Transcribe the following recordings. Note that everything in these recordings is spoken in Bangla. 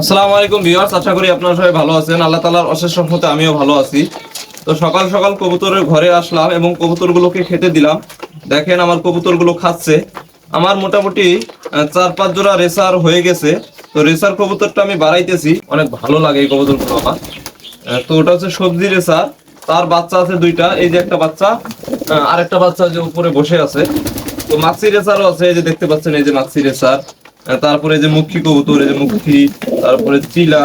আসসালামু আলাইকুম ভিউয়ার্স আশা করি আপনারা সবাই ভালো আছেন। আল্লাহ তাআলার অশেষ রহমতে আমিও ভালো আছি। তো সকাল সকাল কবুতরের ঘরে আসলাম এবং কবুতরগুলোকে খেতে দিলাম। দেখেন আমার কবুতরগুলো খাচ্ছে। আমার মোটামুটি চার পাঁচ জোড়া রেসার হয়ে গেছে। তো রেসার কবুতরটা আমি বাড়াইতেছি। অনেক ভালো লাগে এই কবুতরগুলো আমার। তো ওটা হচ্ছে সবজি রেসার। তার বাচ্চা আছে দুইটা। এই যে একটা বাচ্চা আহ, আরেকটা বাচ্চা যে উপরে বসে আছে। তো মাক্সি রেসারও আছে এই যে দেখতে পাচ্ছেন এই যে মাক্সি রেসার। তারপরে যে মুখী কবুতর, এই যে মুখী তারপরে চিলা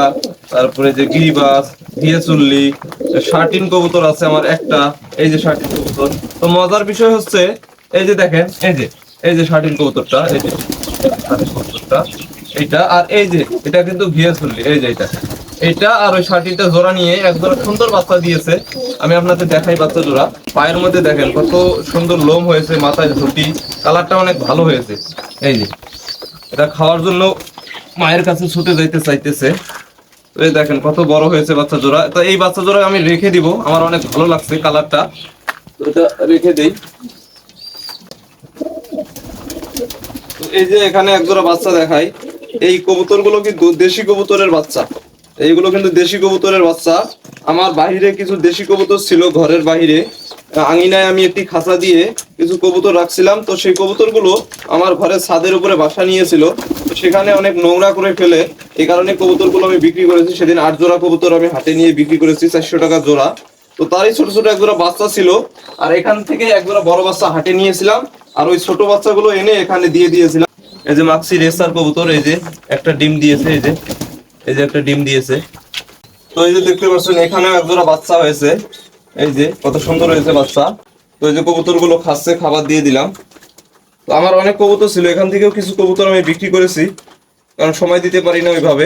তারপরে যে গিরিবাস ভিয়েচুল্লি শার্টিন কবুতর আছে আমার একটা, এই যে শার্টিন কবুতর। তো মজার বিষয় হচ্ছে, এই যে দেখেন, এই যে এই যে শার্টিন কবুতরটা, এই যে শার্টিন কবুতরটা, এইটা, আর এই যে, এটা কিন্তু ভিয়েচুল্লি এই যে এটা এটা আর ওই শার্টিনটা জোড়া নিয়ে এক জোড়া সুন্দর বাচ্চা দিয়েছে। আমি আপনাদের দেখাই বাচ্চা জোড়া। পায়ের মধ্যে দেখেন কত সুন্দর লোম হয়েছে, মাথায় ঝুটি, কালারটা অনেক ভালো হয়েছে। এই যে এটা খাওয়ার জন্য মায়ের কাছে ছুটে যাইতে চাইতেছে। এই দেখেন কত বড় হয়েছে বাচ্চা জোড়া। তো এই বাচ্চা জোড়া আমি রেখে দিব। আমার অনেক ভালো লাগছে কালারটা। তো এটা রেখে দেই। এই যে এখানে এক জোড়া বাচ্চা দেখাই। এই কবুতরগুলো কিন্তু দেশি কবুতরের বাচ্চা। এইগুলো কিন্তু দেশি কবুতরের বাচ্চা। আমার বাহিরে কিছু দেশি কবুতর ছিল, ঘরের বাইরে আঙিনায় আমি একটি খাঁচা দিয়ে কিছু কবুতর রাখছিলাম, তো সেই কবুতরগুলো আমার ঘরের ছাদের উপরে বাসা নিয়েছিল। সেখানে অনেক নোংরা করে ফেলে, এই কারণে কবুতরগুলো আমি বিক্রি করেছি। সেদিন আট জোড়া কবুতর আমি হাতে নিয়ে বিক্রি করেছি, চারশো টাকা জোড়া। তো তারই ছোট ছোট এক জোড়া বাচ্চা ছিল, আর এখান থেকে এক জোড়া বড় বাচ্চা হাটে নিয়েছিলাম, আর ওই ছোট বাচ্চাগুলো এনে এখানে দিয়ে দিয়েছিলাম। এই যে মাক্সি রেসার কবুতর, এই যে একটা ডিম দিয়েছে, এই যে এই যে একটা ডিম দিয়েছে। তো এই যে দেখতে পাচ্ছেন এখানে এক জোড়া বাচ্চা হয়েছে। এই যে, কত সুন্দর হয়েছে বাচ্চা। তো এই যে কবুতরগুলো খাচ্ছে, খাবার দিয়ে দিলাম। তো আমার অনেক কবুতর ছিল, এখান থেকেও কিছু কবুতর আমি বিক্রি করেছি, কারণ সময় দিতে পারি না ওইভাবে।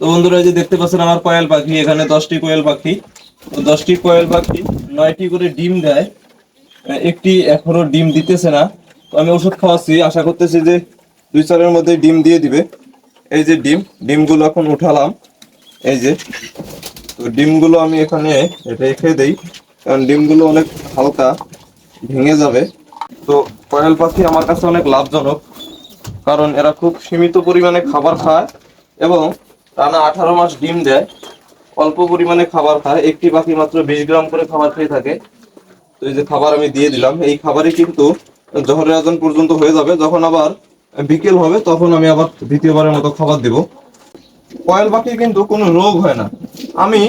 তো বন্ধুরা, এই যে দেখতে পাচ্ছেন আমার কোয়েল পাখি, এখানে দশটি কোয়েল পাখি। তো দশটি কোয়েল পাখি, নয়টি করে ডিম দেয়, একটি এখনও ডিম দিতেছে না। তো আমি ওষুধ খাওয়াচ্ছি, আশা করতেছি যে দুই চারের মধ্যে ডিম দিয়ে দিবে। এই যে ডিম, ডিমগুলো এখন উঠালাম। এই যে, তো ডিমগুলো আমি এখানে রেখে দেই, কারণ ডিমগুলো অনেক হালকা। ভেঙে যাবে। তো কয়েল পাখি আমার কাছে অনেক লাভজনক, কারণ এরা খুব সীমিত পরিমাণে খাবার খায় এবং টানা আঠারো মাস ডিম দেয়। অল্প পরিমাণে খাবার খায়, একটি পাখি মাত্র বিশ গ্রাম করে খাবার খেয়ে থাকে। তো এই যে খাবার আমি দিয়ে দিলাম, এই খাবারই কিন্তু জহরের আজান পর্যন্ত হয়ে যাবে। যখন আবার বিকেল হবে, তখন আমি আবার দ্বিতীয়বারের মতো খাবার দেব। কয়েল পাখি কিন্তু কোনো রোগ হয় না। আমি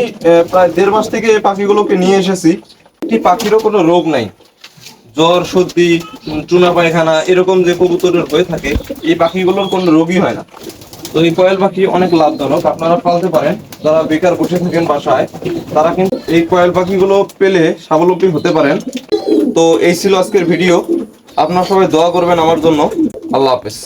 প্রায় দেড় মাস থেকে পাখিগুলোকে নিয়ে এসেছি। একটি পাখিরও কোনো রোগ নাই। জ্বর, সর্দি, চুনা পায়খানা, এরকম যে কবুতরের হয়ে থাকে, এই পাখিগুলোর কোনো রোগী হয় না। তো এই কয়েল পাখি অনেক লাভজনক। আপনারা পালতে পারেন। যারা বেকার বসে থাকেন বাসায়, তারা কিন্তু এই কয়েল পাখিগুলো পেলে স্বাবলম্বী হতে পারেন। তো এই ছিল আজকের ভিডিও। আপনারা সবাই দোয়া করবেন আমার জন্য। আল্লাহ হাফেজ।